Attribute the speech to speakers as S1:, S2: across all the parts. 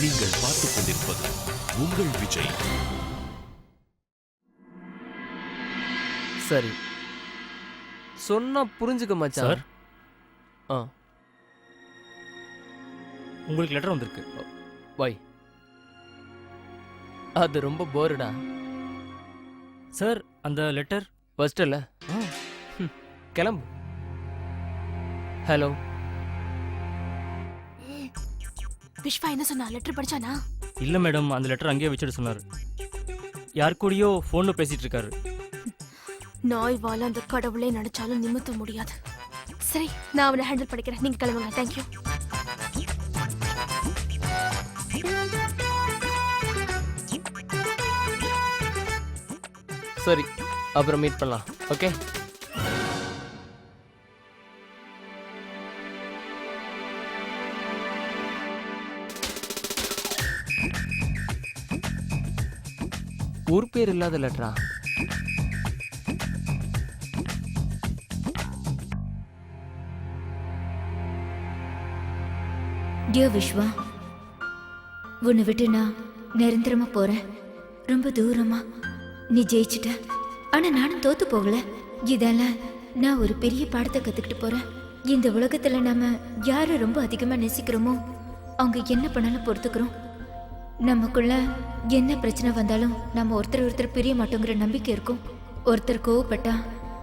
S1: நீங்கள் பார்த்துக் கொண்டிருப்பது உங்கள் விஜய்.
S2: சரி. சொன்னா புரிஞ்சுக்க மச்சான்.
S3: சார்?
S2: ஆ.
S3: உங்களுக்கு லெட்டர் வந்திருக்கு.
S2: வை. அது ரொம்ப போருடா
S3: சார் அந்த லெட்டர்
S2: ஃபர்ஸ்ட் இல்ல? கிளம்பு. ஹலோ
S4: விஷ்வா என்ன சொன்னா? லெட்டர் படிச்சானா?
S3: இல்லை மேடம் அந்த லெட்டர் அங்கேயே வச்சுட்டு சொன்னார். யார் கூடயோ ஃபோனில் பேசிட்டு இருக்காரு.
S4: நாய் வாழ அந்த கடவுளே நினைச்சாலும் நிமித்த முடியாது. சரி நான் அவனை ஹேண்டில் பண்ணிக்கிறேன். நீங்க கிளம்புங்க. தேங்க்யூ
S2: சரி அப்புறம் மீட் பண்ணலாம். ஓகே ஊர் பேர் இல்லாத லெட்டரா
S5: டியோ விஸ்வா உன்னை விட்டு நான் நிரந்தரமா போறேன். ரொம்ப தூரமா நீ ஜெயிச்சிட்ட. ஆனா நானும் தோத்து போகல. இதெல்லாம் நான் ஒரு பெரிய பாடத்தை கத்துக்கிட்டு போறேன். இந்த உலகத்துல நாம யாரை ரொம்ப அதிகமா நேசிக்கிறோமோ அவங்க என்ன பண்ணாலும் பொறுத்துக்கிறோம். நமக்குள்ள என்ன பிரச்சனை வந்தாலும் நம்ம ஒருத்தர் ஒருத்தர் பிரிய மாட்டோங்கிற நம்பிக்கை இருக்கும். ஒருத்தர் கோவப்பட்டா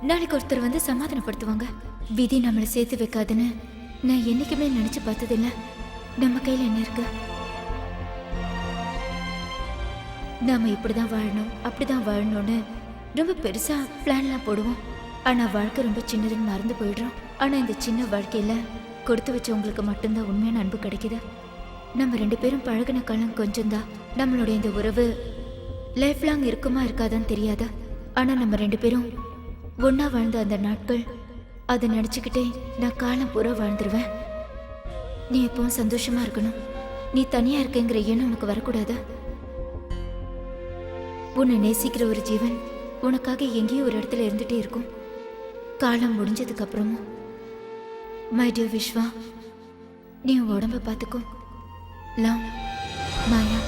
S5: நாளைக்கு ஒருத்தர் வந்து சமாதானப்படுத்துவாங்க. விதி நம்மளை சேர்த்து வைக்காதுன்னு நான் என்னைக்குமே நினைச்சு பார்த்ததில்ல. நம்ம கையில் என்ன இருக்கு? நாம இப்படிதான் வாழணும் அப்படிதான் வாழணும்னு ரொம்ப பெருசா பிளான்லாம் போடுவோம். ஆனா வாழ்க்கை ரொம்ப சின்னதுன்னு மறந்து போயிடுறோம். ஆனா இந்த சின்ன வாழ்க்கையில கொடுத்து வச்சவங்களுக்கு மட்டும்தான் உண்மையான அன்பு கிடைக்குது. நம்ம ரெண்டு பேரும் பழகின காலம் கொஞ்சம்தான். நம்மளுடைய இந்த உறவு லைஃப் லாங் இருக்குமா இருக்காதான்னு தெரியாதா? ஆனால் நம்ம ரெண்டு பேரும் ஒன்றா வாழ்ந்த அந்த நாட்கள் அதை நினச்சிக்கிட்டே நான் காலம் பூரா வாழ்ந்துருவேன். நீ எப்பவும் சந்தோஷமா இருக்கணும். நீ தனியாக இருக்கேங்கிற எண்ணம் உனக்கு வரக்கூடாதா? உன்னை நேசிக்கிற ஒரு ஜீவன் உனக்காக எங்கேயோ ஒரு இடத்துல இருந்துகிட்டே இருக்கும். காலம் முடிஞ்சதுக்கப்புறமும் மை டியர் விஸ்வா நீ உன் உடம்ப பார்த்துக்கோ. லவ் மாயா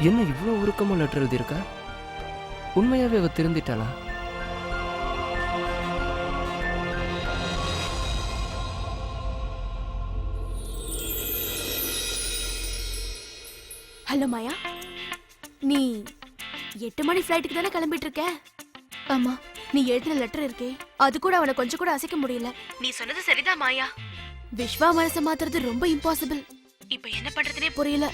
S2: என்ன இவ்வளோ உருக்கமாக லெட்டர் எழுதியிருக்கா? உண்மையாவே அவ திருந்திட்டாளா?
S4: ஹலோ மாயா நீ எட்டு மணி ஃப்ளைட்டுக்கு தானே கிளம்பிட்டு இருக்க
S5: ஆமா.
S4: நீ எழுதின லெட்டர் இருக்கே. அது கூட அவனை கொஞ்சம் கூட அசைக்க முடியல. நீ சொன்னது சரிதான் மாயா? விஸ்வா மனசை மாத்துறது ரொம்ப இம்பாசிபிள் இப்ப என்ன பண்றதுனே புரியல.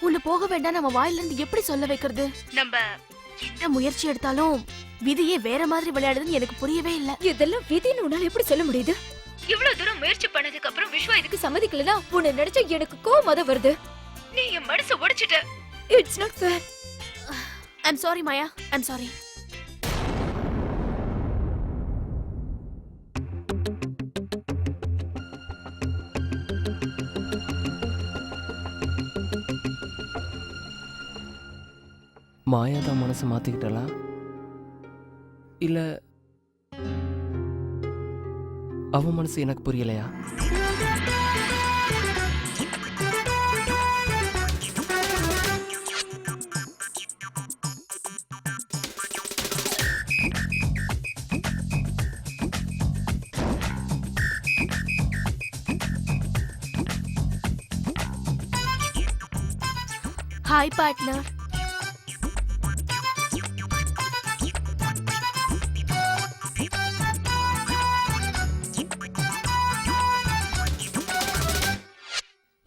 S4: உன்னை போக வேண்டாம் நம்ம வாயில இருந்து எப்படி சொல்ல வைக்கிறது? நம்ம எந்த முயற்சி எடுத்தாலும் விதியே வேற மாதிரி விளையாடுதுன்னு எனக்கு புரியவே இல்ல.
S5: இதெல்லாம் விதின்னு உன்னால எப்படி சொல்ல முடியுது? இவ்வளவு தூரம் முயற்சி பண்ணதுக்கு அப்புறம் விஸ்வா இதுக்கு சம்மதிக்கலனா உன்னை நினைச்சா எனக்கு கோவம் தான் வருது. நீ என் மனசை உடைச்சிட்ட. It's not fair
S4: I'm sorry Maya I'm sorry
S2: Maya தான் மனசை மாத்திக்கிட்டாளா? இல்ல அவ மனசு எனக்கு புரியலையா?
S4: ஹாய் பார்ட்னர்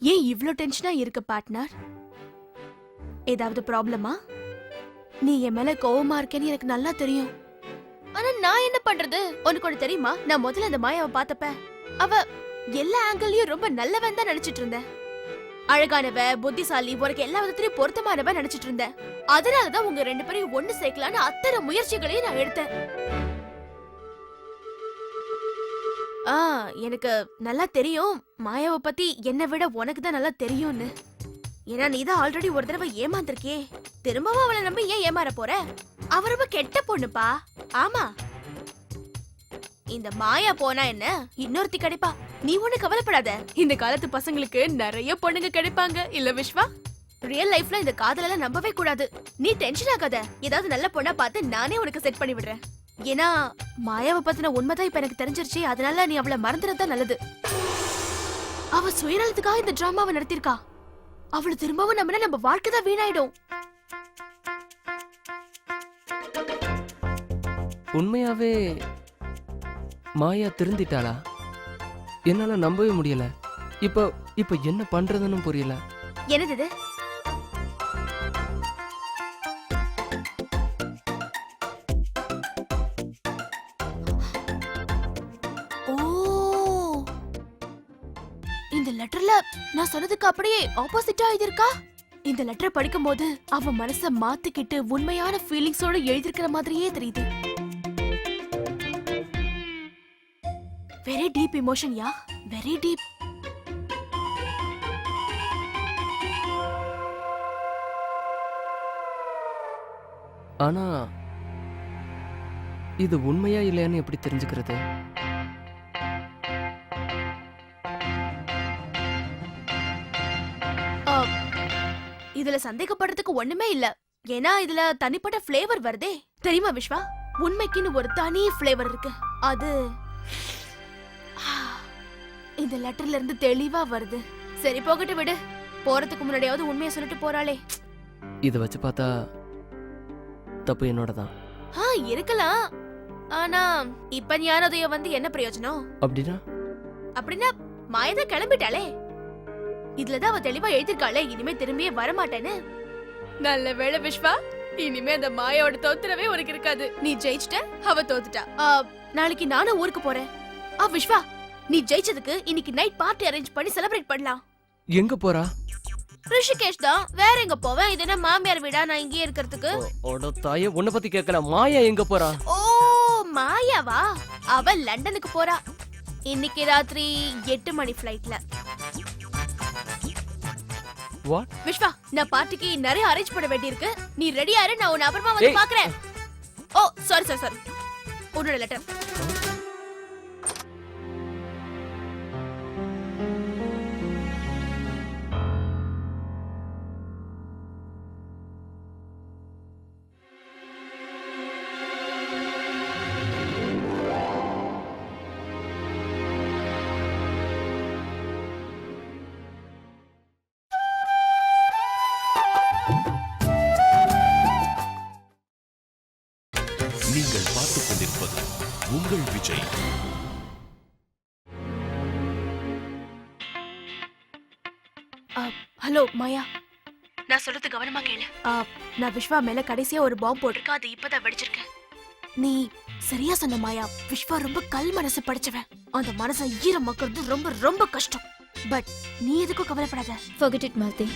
S4: ஏன் இவ்ளோ டென்ஷனா இருக்க பார்ட்னர் ஏதாவது ப்ராப்ளமா நீ என் மேல கோவமா இருக்கேன்னு எனக்கு நல்லா தெரியும். ஆனா நான் என்ன பண்றது? உனக்கு ஒண்ணு தெரியுமா? நான் முதல்ல அந்த மாயாவை பார்த்தப்ப அவ எல்லா ஆங்கிள்லயும் ரொம்ப நல்லவன் தான் நினைச்சிட்டு இருந்தேன். அழகானவ புத்திசாலி உனக்கு எல்லா விதத்திலயும் பொருத்தமானவ நினைச்சிட்டு இருந்தேன். அதனாலதான் உங்க ரெண்டு பேரையும் ஒண்ணு சேர்க்கலான்னு அத்தனை முயற்சிகளையும் நான் எடுத்தேன். ஆ எனக்கு நல்லா தெரியும். மாயாவை பத்தி என்னை விட உனக்கு தான் நல்லா தெரியும்னு. ஏன்னா நீ தான் ஆல்ரெடி ஒரு தடவை ஏமாந்துருக்கே திரும்பவும் அவளை நம்பி ஏன் ஏமாற போற? அவ ரொம்ப கெட்ட பொண்ணுப்பா. ஆமா. இந்த மாயா போனா என்ன? இன்னொருத்தி கிடைப்பா. நீ ஒண்ணு கவலைப்படாத. இந்த காலத்து பசங்களுக்கு நிறைய பொண்ணுங்க கிடைப்பாங்க. இல்ல விஸ்வா ரியல் லைஃப்ல இந்த காதலெல்லாம் நம்பவே கூடாது. நீ டென்ஷன் ஆகாத. ஏதாவது நல்ல பொண்ணா பார்த்து நானே உனக்கு செட் பண்ணி விடுறேன். ஏன்னா மாயாவை பத்தின உண்மைதான் இப்ப எனக்கு தெரிஞ்சிருச்சு. அதனால நீ அவளை மறந்துறது நல்லது. அவ சுயநலத்துக்காக இந்த டிராமாவை நடத்திருக்கா அவளை திரும்பவும் நம்பினா நம்ம வாழ்க்கை தான் வீணாயிடும்.
S2: உண்மையாவே மாயா திருந்திட்டாளா? என்னால நம்பவே முடியல. இப்போ இப்போ என்ன பண்றதுன்னு புரியல.
S4: என்னது இது? ஓ! இந்த லெட்டர்ல நான் சொன்னதுக்கு அப்படியே ஆப்போசிட்டா எழுதிருக்கா இந்த லெட்டரை படிக்கும்போது அவன் மனச மாத்திக்கிட்டு உண்மையான ஃபீலிங்ஸோட எழுதிருக்கிற மாதிரியே தெரியுது. Very deep emotion yeah very deep
S2: ஆனா இது உண்மையா இல்லையான்னு எப்படி தெரிஞ்சுக்கிறது?
S4: ஆ, இதுல சந்தேகப்படுறதுக்கு ஒண்ணுமே இல்ல. ஏன்னா இதுல தனிப்பட்ட ஃப்ளேவர் வருதே. தெரியுமா விஸ்வா உண்மைக்குன்னு ஒரு தனி ஃப்ளேவர் இருக்கு. அது இந்த லெட்டர்ல இருந்து தெளிவா வருது. சரி போகட்டு விடு. போறதுக்கு முன்னாடியாவது உண்மையை சொல்லிட்டு போறாளே.
S2: இதை வச்சு பார்த்தா தப்பு என்னோட தான்
S4: ஆ இருக்கலாம். ஆனா இப்ப ஞானோதய வந்து என்ன பிரயோஜனம்?
S2: அப்படின்னா?
S4: அப்படின்னா மாயதா கிளம்பிட்டாளே. இதுலதான் அவ தெளிவா எழுதிருக்காளே இனிமே திரும்பியே வரமாட்டேன்னு. நல்ல வேளை விஸ்வா இனிமே அந்த மாயோட தோத்துறவே உனக்கு இருக்காது. நீ ஜெயிச்சிட்ட அவ தோத்துட்டா. ஆ, நாளைக்கு நானும் ஊருக்கு போறேன். ஆ விஸ்வா நீ ஜெயிச்சதுக்கு இன்னைக்கு நைட் பார்ட்டி அரேஞ்ச் பண்ணி செலிப்ரேட் பண்ணலாம்.
S2: எங்க போறா?
S4: ரிஷிகேஷ் தான். வேற எங்க போவேன்? இது என்ன மாமியார் வீடா? நான் இங்கேயே இருக்கிறதுக்கு.
S2: ஓட தாயே உன்னை பத்தி கேட்கல மாயா எங்க போறா?
S4: ஓ மாயாவா? அவ லண்டனுக்கு போறா. இன்னைக்கு ராத்திரி எட்டு மணி ஃபிளைட்ல
S2: வாட்
S4: விஸ்வா நான் பார்ட்டிக்கு நிறைய அரேஞ்ச் பண்ண வேண்டியிருக்கு. நீ ரெடியா இரு நான் உன்னை அப்புறமா வந்து
S2: ஏய்.
S4: ஓ சாரி சாரி சாரி உன்னோட லெட்டர்
S1: விஜய்
S4: ஹலோ மாயா நான் சொல்றது கவனமா கேளு. ஆ, நான் விஸ்வா மேல கடைசியா ஒரு பாம்பு போட்டிருக்கேன். அது இப்பதான் வெடிச்சிருக்கேன். நீ சரியா சொன்ன மாயா விஸ்வா ரொம்ப கல் மனசு படிச்சவன். அந்த மனசை ஈரமாக்குறது ரொம்ப ரொம்ப கஷ்டம். பட் நீ எதுக்கும் கவலைப்படாத.
S5: Forget it மாலதி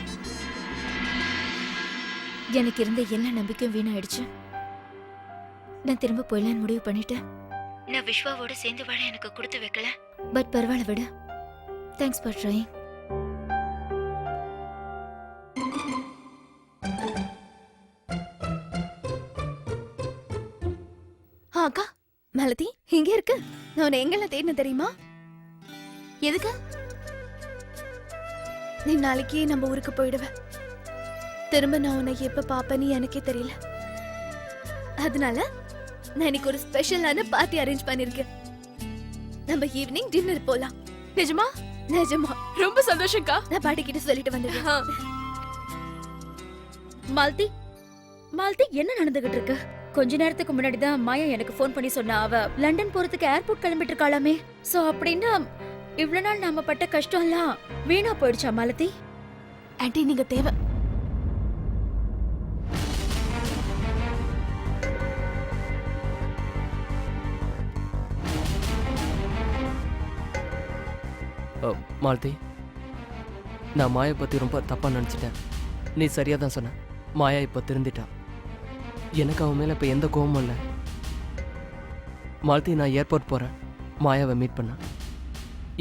S5: எனக்கு இருந்த எல்லா நம்பிக்கையும் வீணாயிடுச்சு. நான் திரும்ப போயிடலான்னு முடிவு பண்ணிட்டேன். நான் விஸ்வாவோட சேர்ந்து வாழ எனக்கு கொடுத்து வைக்கல. பட் பரவாயில்ல விடு. தேங்க்ஸ் ஃபார் ட்ரைங்
S4: ஆ, அக்கா மலதி இங்க இருக்கு. நான் உன்னை எங்கெல்லாம் தேடின தெரியுமா? எதுக்கு? நீ நாளைக்கு நம்ம ஊருக்கு போயிடுவ. திரும்ப நான் உன்னை எப்ப பாப்பேன்னு எனக்கே தெரியல. அதனால நான் இன்னைக்கு ஒரு ஸ்பெஷலான பார்ட்டி அரேஞ்ச் பண்ணிருக்கேன். நம்ம ஈவினிங் டின்னர் போலாம். நிஜமா? நிஜமா. ரொம்ப சந்தோஷம்க்கா. நான் பாட்டி கிட்ட சொல்லிட்டு வந்துடுறேன்
S6: மால்தி மால்தி என்ன நடந்துகிட்டு இருக்கு? கொஞ்ச நேரத்துக்கு முன்னாடி தான் மாயா எனக்கு ஃபோன் பண்ணி சொன்னா. அவ லண்டன் போறதுக்கு ஏர்போர்ட் கிளம்பிட்டு இருக்காளாமே. சோ அப்படின்னா இவ்வளவு நாள் நாம பட்ட கஷ்டம் எல்லாம் வீணா போயிடுச்சா மாலதி?
S4: ஆன்ட்டி நீங்க தேவை
S2: மாலதி நான் மாயை பற்றி ரொம்ப தப்பாக நினச்சிட்டேன். நீ சரியாக தான் சொன்ன. மாயா இப்போ திருந்திட்டா. எனக்கு அவன் மேலே இப்போ எந்த கோவமும் இல்லை. மாலதி நான் ஏர்போர்ட் போகிறேன் மாயாவை மீட் பண்ண.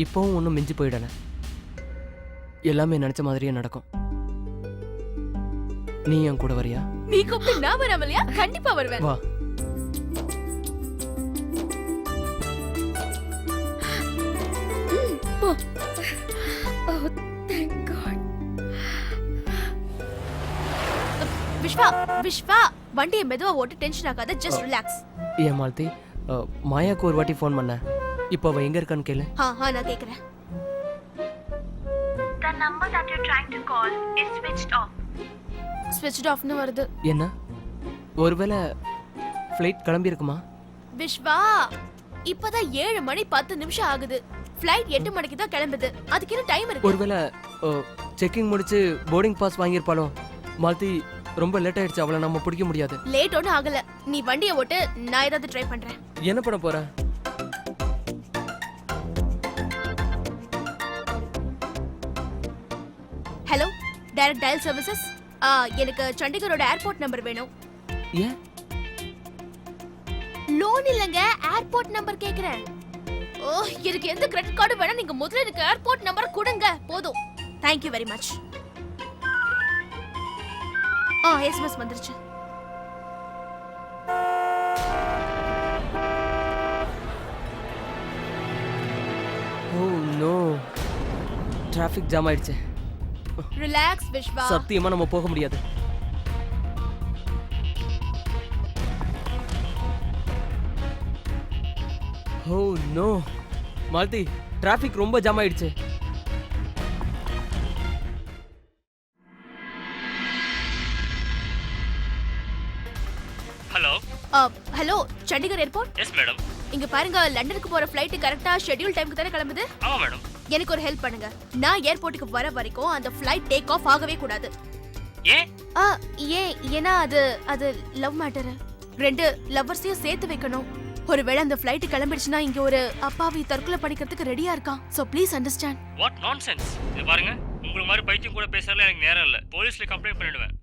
S2: இப்போவும் ஒன்றும் மிஞ்சி போயிடல. எல்லாமே நினச்ச மாதிரியே நடக்கும். நீ என் கூட வரியா?
S4: நீ கூப்பிட்டு நான் வராமலையா கண்டிப்பா வருவேன்.
S2: வா.
S4: விஸ்வா விஸ்வா வண்டியை மெதுவா ஓட்டு டென்ஷன் ஆகாத ஜஸ்ட் ரிலாக்ஸ்
S2: ஏன் மாலதி? மாயாக்கு ஒரு வாட்டி ஃபோன் பண்ண. இப்போ அவள் எங்கே இருக்கான்னு கேளு.
S4: ஆ ஆ நான் கேக்குறேன்.
S7: The number that you're trying to call is switched off.
S4: ஸ்விட்ச் ஆஃப்னு வருது.
S2: என்ன? ஒருவேளை ஃப்ளைட் கிளம்பியிருக்குமா
S4: விஸ்வா இப்பதான் ஏழு மணி பத்து நிமிஷம் ஆகுது. ஃப்ளைட் எட்டு மணிக்கு தான் கிளம்புது. அதுக்கு இன்னும் டைம் இருக்கு?
S2: ஒருவேளை செக்கிங் முடிச்சு போர்டிங் பாஸ் வாங்கியிருப்பாளோ? மாலதி ரொம்ப லேட் ஆயிடுச்சு. அவளை நம்ம பிடிக்க முடியாது.
S4: லேட் ஒன்றும் ஆகல. நீ வண்டியை ஓட்டு நான் ஏதாவது ட்ரை பண்றேன்.
S2: என்ன பண்ண போற?
S4: ஹலோ டைரக்ட் டயல் சர்வீசஸ் எனக்கு சண்டிகரோட ஏர்போர்ட் நம்பர் வேணும்.
S2: ஏன்?
S4: லோன் இல்லங்க ஏர்போர்ட் நம்பர் கேக்குறேன். ஓ எனக்கு எந்த கிரெடிட் கார்டு வேணா நீங்க முதல்ல எனக்கு ஏர்போர்ட் நம்பர் கொடுங்க. போதும். தேங்க் யூ வெரி மச் ஆ எஸ்எம்எஸ் வந்துருச்சு.
S2: Oh no. டிராஃபிக் ஜாம் ஆயிடுச்சு.
S4: ரிலாக்ஸ் விஷ்வா
S2: சத்தியமா நம்ம போக முடியாது. Oh no. மாலதி டிராஃபிக் ரொம்ப ஜாம் ஆயிடுச்சு.
S3: Hello
S4: Chandigarh airport
S3: yes madam
S4: இங்க பாருங்க லண்டனுக்கு போற ஃளைட் கரெக்டா ஷெட்யூல் டைம்க்கு தானே கிளம்புது?
S3: ஆமாம் மேடம்
S4: எனக்கு ஒரு ஹெல்ப் பண்ணுங்க. நான் ஏர்போர்ட்டுக்கு வர வரைக்கும் அந்த ஃளைட் டேக் ஆஃப் ஆகவே கூடாது.
S3: ஏன்?
S4: ஆ ஏன்? ஏன்னா அது அது லவ் மேட்டர் ரெண்டு லவ்வர்ஸையும் சேர்த்து வைக்கணும். ஒருவேளை அந்த ஃளைட் கிளம்பிடுச்சுன்னா இங்க ஒரு அப்பாவி தற்கொலை பண்ணிக்கிறதுக்கு ரெடியா இருக்கான். So please understand
S3: what nonsense இது பாருங்க உங்களுக்கு மாதிரி பைத்தியம் கூட பேசுறதுல எனக்கு நேரம் இல்லை. போலீஸ்ல கம்ப்ளைண்ட் பண்ணிடுவேன்.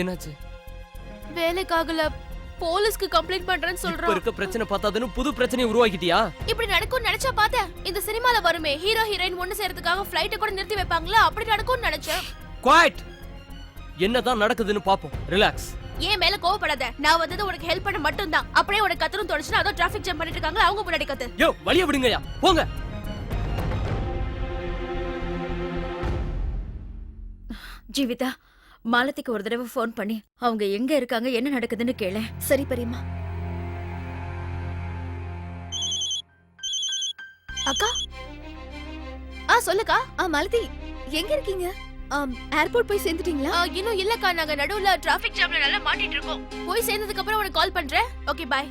S2: என்னாச்சு?
S4: வேலைக்காகல போலீஸ்க்கு கம்ப்ளைண்ட் பண்றேன்னு
S2: இப்ப
S4: சொல்றான்
S2: இருக்க பிரச்சனை பார்த்தாதுன்னு புது பிரச்சனையை உருவாக்கிட்டியா?
S4: இப்படி நடக்கும்னு நினைச்சா பார்த்தேன் இந்த சினிமால வருமே ஹீரோ ஹீரோயின் ஒண்ணு சேர்றதுக்காக ஃளைட்டை கூட நிறுத்தி வைப்பாங்களா? அப்படி நடக்கும்னு நினைச்சேன்.
S2: குவாய்ட் என்னதான் நடக்குதுன்னு பாப்போம். ரிலாக்ஸ்
S4: ஏன் மேல கோவப்படாத? நான் வந்தது உனக்கு ஹெல்ப் பண்ண மட்டும் தான் அப்படியே உனக்கு கத்தணும் தோணுச்சுன்னா அதோ டிராஃபிக் ஜாம் பண்ணிட்டு இருக்காங்க அவங்க முன்னாடி கத்து.
S2: யோ வழிய விடுங்கயா போங்க.
S6: ஜீவிதா மாலதிக்கு ஒரு தடவை ஃபோன் பண்ணி அவங்க எங்க இருக்காங்க? என்ன நடக்குதுன்னு கேளு.
S4: சரி பெரியம்மா. அக்கா? ஆ சொல்லுக்கா.
S8: ஆ மாலதி எங்க இருக்கீங்க? ஏர்போர்ட் போய் சேர்ந்துட்டீங்களா?
S4: இன்னும் இல்லக்கா. நாங்க நடுவுல டிராஃபிக் ஜாம்ல நல்லா மாட்டிட்டு இருக்கோம். போய் சேர்ந்ததுக்கு அப்புறம் உனக்கு கால் பண்றேன். ஓகே பாய்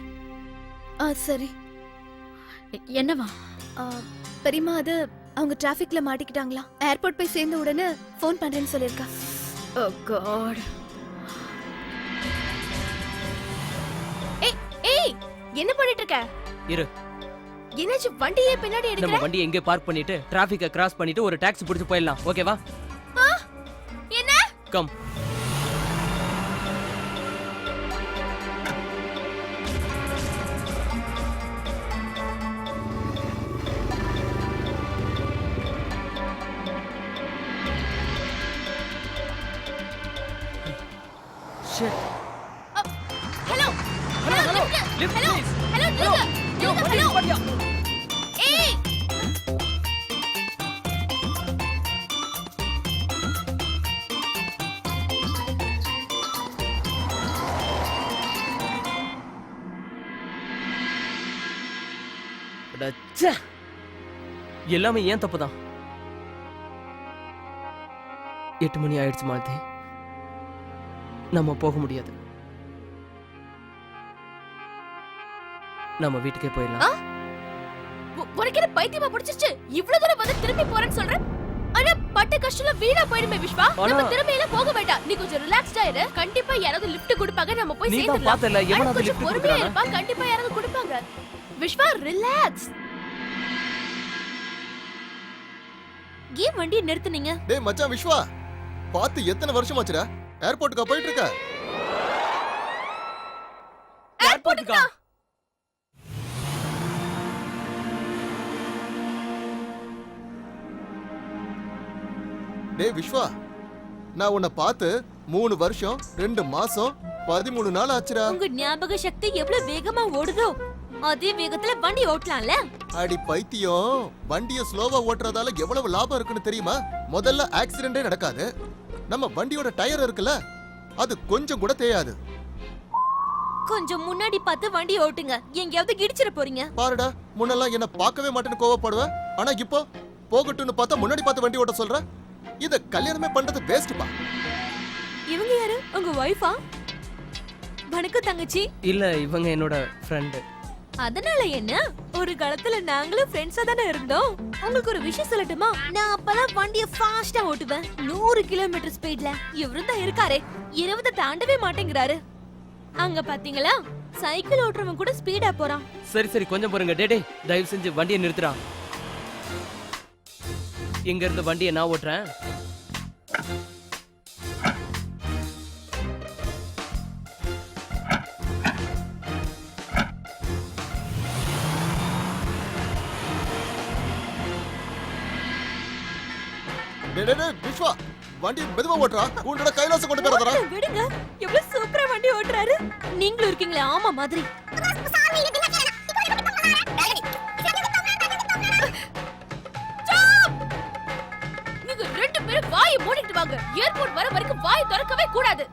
S8: ஆ சரி.
S6: என்னவா?
S8: பெரியம்மா அது அவங்க டிராஃபிக்ல மாட்டிக்கிட்டாங்களா? ஏர்போர்ட் போய் சேர்ந்த உடனே ஃபோன் பண்றேன்னு சொல்லிருக்கா
S6: ஓ காட்
S4: ஏய் ஏய் என்ன பண்ணிட்டு இருக்க
S2: இரு.
S4: என்னாச்சு வண்டியே பின்னாடி
S2: நம்ம
S4: எடுக்கிற
S2: வண்டியை எங்கே பார்க் பண்ணிட்டு டிராஃபிக்கை கிராஸ் பண்ணிட்டு ஒரு டாக்ஸி பிடிச்சு போயிடலாம். ஓகேவா
S4: ஆ, என்ன?
S2: கம் யோ,
S4: நில்லுங்க
S2: வண்டி
S4: ஹலோ
S2: நிப்பாட்டியா.
S4: ஏய்
S2: அட, ச்சே. எல்லாமே ஏன் தப்பு தான் எட்டு மணி ஆயிடுச்சு மாலதி. நம்ம போக முடியாது. நம்ம வீட்டுக்கே போயிடலாம்.
S4: உனக்கு என்ன பைத்தியமா பிடிச்சிருச்சு? இவ்வளவு தூரம் வந்து திரும்பி போறேன்னு சொல்றேன்? ஆனா பட்ட கஷ்டம்ல வீணா போயிடுமே விஸ்வா
S2: ஆனா-
S4: நம்ம திரும்பி எல்லாம் போக வேண்டாம். நீ கொஞ்சம் ரிலாக்ஸ்டா இரு. கண்டிப்பா யாராவது லிஃப்ட் கொடுப்பாங்க. நம்ம போய் சேர்ந்துடலாம்
S2: பார்த்தல எவனாவது
S4: கொஞ்சம்
S2: லிஃப்ட்
S4: பொறுமையா இருப்பா. கண்டிப்பா யாராவது கொடுப்பாங்க. விஸ்வா ரிலாக்ஸ் ஏன் வண்டியை நிறுத்துனீங்க?
S9: டேய் மச்சான் விஸ்வா பார்த்து எத்தனை வருஷம் ஆச்சுடா ஏர்போர்ட்டுக்கு போயிட்டு இருக்க?
S2: ஏர்போர்ட்டுக்கா
S9: டேய் விஸ்வா நான் உன்னை பார்த்து மூணு வருஷம் ரெண்டு மாசம் பதிமூணு நாள் ஆச்சுடா.
S6: உங்க ஞாபக சக்தி எவ்வளவு வேகமா ஓடுதோ அதே வேகத்துல வண்டி ஓட்டலாம்ல?
S9: அடி பைத்தியம் வண்டிய ஸ்லோவா ஓட்டுறதால எவ்வளவு லாபம் இருக்குன்னு தெரியுமா? முதல்ல ஆக்சிடென்டே நடக்காது. நம்ம வண்டியோட டயர் இருக்குல்ல அது கொஞ்சம் கூட தேயாது.
S6: கொஞ்சம் முன்னாடி பார்த்து வண்டி ஓட்டுங்க. எங்கேயாவது இடிச்சிட போறீங்க.
S9: பாருடா முன்னெல்லாம் என்ன பார்க்கவே மாட்டேன்னு கோவப்படுவேன் ஆனா இப்போ போகட்டும்னு பார்த்தா முன்னாடி பார்த்து வண்டி ஓட்ட சொல்ற. இத கல்யாணமே பண்றது வேஸ்ட்பா
S6: இவங்க யாரு? உங்க ஒய்ஃபா வணக்கம் தங்கச்சி.
S2: இல்ல இவங்க என்னோட ஃப்ரெண்டு
S6: அதனால என்ன? ஒரு காலத்துல நாங்களும் ஃப்ரெண்ட்ஸா தானே இருந்தோம். உங்களுக்கு ஒரு விஷயம் சொல்லட்டுமா? நான் அப்பதான் வண்டிய ஃபாஸ்டா ஓட்டுவேன். நூறு கிலோமீட்டர் ஸ்பீட்ல இவரும் தான் இருக்காரே. இருபதை தாண்டவே மாட்டேங்கிறாரு. அங்க பாத்தீங்களா? சைக்கிள் ஓட்டுறவன் கூட ஸ்பீடா போறான்.
S2: சரி சரி கொஞ்சம் பாருங்க டே தயவு செஞ்சு வண்டியை நிறுத்துறா இங்க இருந்து வண்டியை நான் ஓட்டுறேன்.
S9: விஸ்வா வண்டி மெதுவா ஓட்டுறா. உன்னோட கைலாசம் கொண்டு போறதா
S6: விடுங்க. எவ்வளவு சூப்பரா வண்டி ஓட்டுறாரு. நீங்களும் இருக்கீங்களே ஆமா மாதிரி. நீங்க ரெண்டு பேரும் வாயை மூடிட்டு வாங்க. ஏர்போர்ட் வர வரைக்கும் வாய் திறக்கவே கூடாது.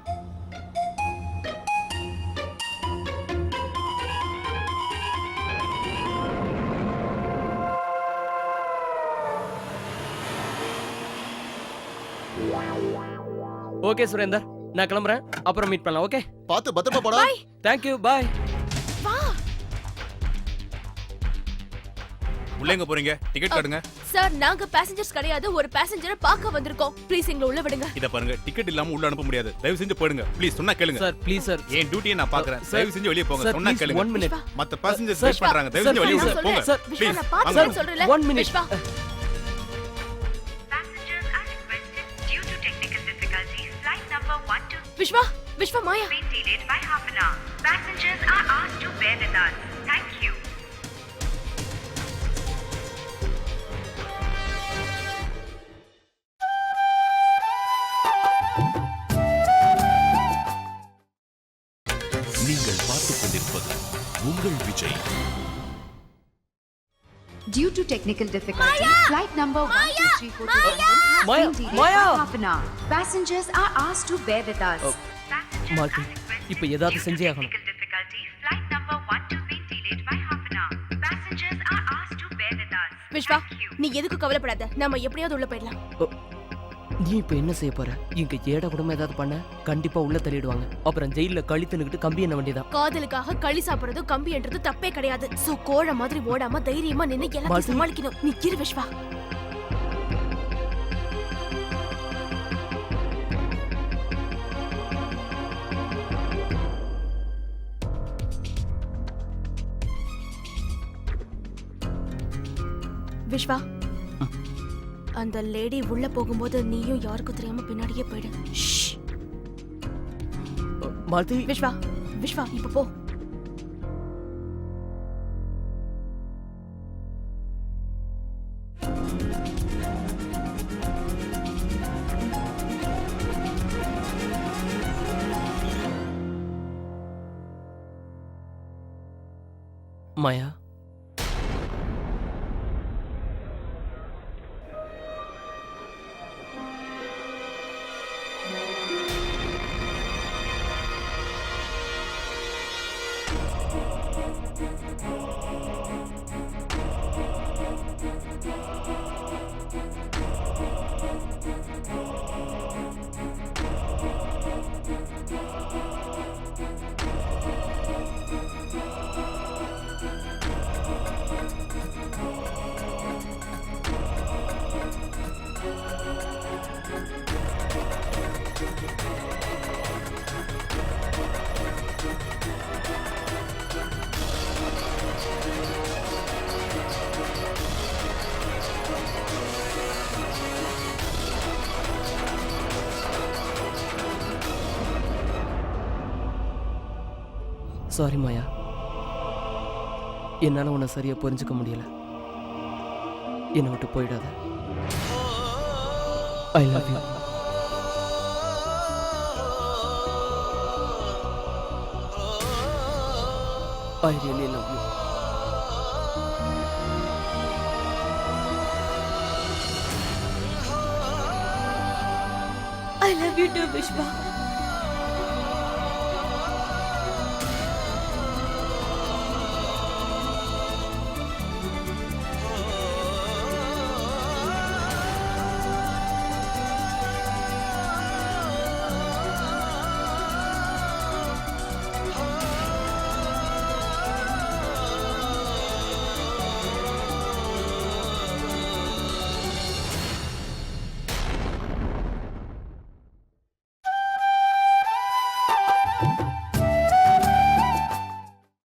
S2: ஓகே சுரேந்தர் நான் கிளம்புறேன். அப்புறம் மீட் பண்ணலாம் ஓகே
S9: பார்த்து பத்திரமா போடா.
S2: தேங்க்யூ பாய்
S10: உள்ள எங்க போறீங்க? டிக்கெட் காட்டுங்க.
S4: சார் நாங்க பேசஞ்சர்ஸ் கிடையாது ஒரு பேசஞ்சரை பார்க்க வந்திருக்கோம். ப்ளீஸ் எங்களை உள்ள விடுங்க.
S10: இத பாருங்க டிக்கெட் இல்லாம உள்ள அனுப்ப முடியாது. தயவு செஞ்சு போயிடுங்க. ப்ளீஸ் சொன்னா கேளுங்க.
S2: சார் ப்ளீஸ் சார்
S10: என் டியூட்டியை நான் பாக்குறேன் தயவு செஞ்சு வெளிய போங்க.
S2: சார்
S10: சொன்னா
S2: ப்ளீஸ்
S10: கேளுங்க.
S2: ஒன் மினிட்
S10: மத்த பேசஞ்சர்ஸ் வெயிட் பண்றாங்க. தயவு செஞ்சு வெளிய போங்க. ப்ளீஸ்
S4: நான் பார்த்து
S2: சார்
S4: சொல்றேன்ல
S2: one minute
S7: 1 to
S4: Vishwa Vishwa Maya
S7: been delayed by half an hour. Passengers are asked to bear with us. Thank you.
S1: நீங்கள் பார்த்துக் கொண்டிருப்பது உங்கள் Vijay
S11: Due to technical difficulties, flight number 1234 to London has
S2: Maya, Maya.
S11: Passengers are asked to bear with us.
S2: இப்ப ஏதாவது செஞ்சே ஆகணும்.
S7: technical difficulties. Flight number 1 to been delayed by half an hour. Passengers are asked to bear with us.
S4: Vishwa
S7: Thank you.
S4: நீ எதுக்கு கவலைப்படாத நாம எப்படியாவது உள்ள போயிடலாம்
S2: நீ இப்ப என்ன செய்ய போற இங்க ஏட கூடமா ஏதாவது பண்ண கண்டிப்பா உள்ள தள்ளிடுவாங்க அப்புறம் ஜெயில கழி தின்னுக்கிட்டு கம்பி என்ன வேண்டியதான்
S4: காதலுக்காக களி சாப்பிடுறது கம்பி என்றது தப்பே கிடையாது சோ கோழ மாதிரி ஓடாம தைரியமா நின்னு எல்லாத்தையும். சமாளிக்கணும் நீ விஸ்வா விஸ்வா அந்த லேடி உள்ள போகும்போது நீயும் யாருக்கும் தெரியாம பின்னாடியே போயிடு.
S2: மால்தி
S4: விஸ்வா விஸ்வா இப்ப போ.
S2: சாரி மாயா என்னால் உன்னை சரியாக புரிஞ்சுக்க முடியல. என்னை விட்டு போயிடாத. I love you I really love you
S12: I love you too, Vishwa.